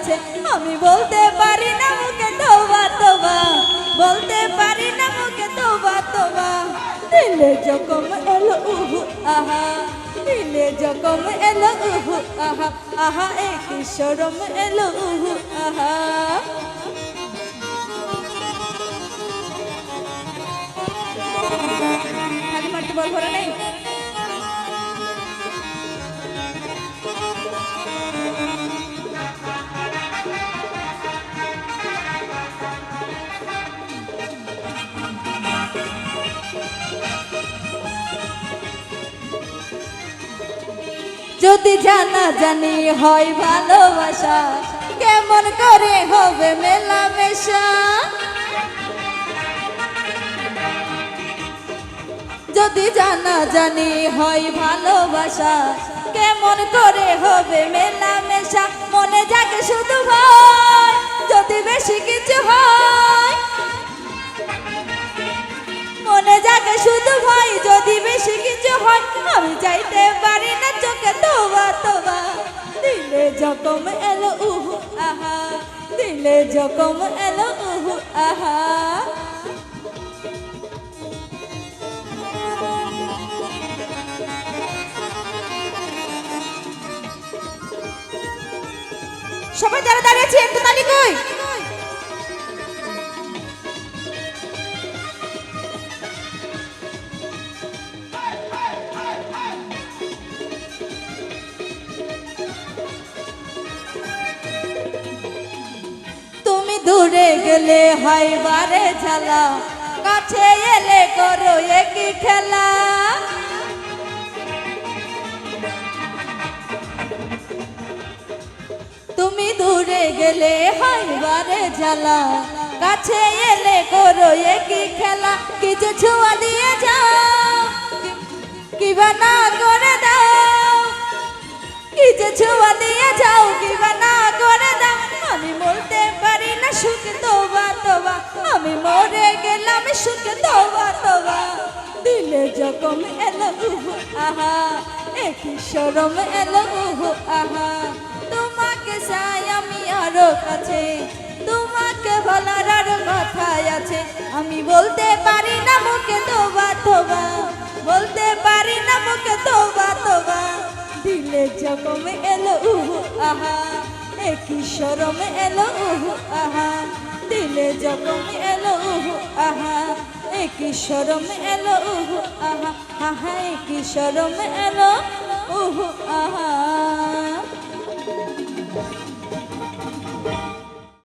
আছে। আমি বলতে পারি না মুখে তোবা তোবা বলতে পারি না মুখে তোবা তোবা দিলে যখন এলো উহু, আহা। দিলে যখন এলো উহু, আহা। আহা এক শরম এলো উহু, আহা। মারতে বল ভরা নেই? যদি জানা জানি হয় ভালোবাসা, কেমন করে হবে মেলামেশা? যদি জানা জানি হয় ভালোবাসা, কেমন করে হবে মেলামেশা? মনে জাগে শুধু ভয়, যদি বেশি কিছু হয়। মনে জাগে শুধু ভয়, যদি বেশি কিছু হয় আমি চাইতে যকম এলো উহু আহা। দিলে যকম এলো উহু আহা। সবাই যারা দাঁড়িয়েছে একটু তালি কই? দূরে গেলে হয় বারে ঝালা। কাছে এলে করো একই খেলা। তুমি দূরে গেলে হয় বারে জ্বালা কাছে এলে করো একই খেলা। কিছু ছোঁয়া দিয়ে যাও। সুখ তোবা তোবা দিলে যখন এলো উহু, আহা একই সরম এলো উহু, আহা। তোমাকে চাই আমি আরও কাছে, তোমাকে বলার আরও কথাই আছে। আমি বলতে পারি না মুখে তোবা তোবা, বলতে পারি না মুখে তোবা তোবা। দিলে যখন এলো উহু, আহা একই সরম এলো উহু, আহা। দিলে যখন এলো উহু, আহা। একই শরম এলো উহু আহা হায় কি শরম এলো উহু আহা।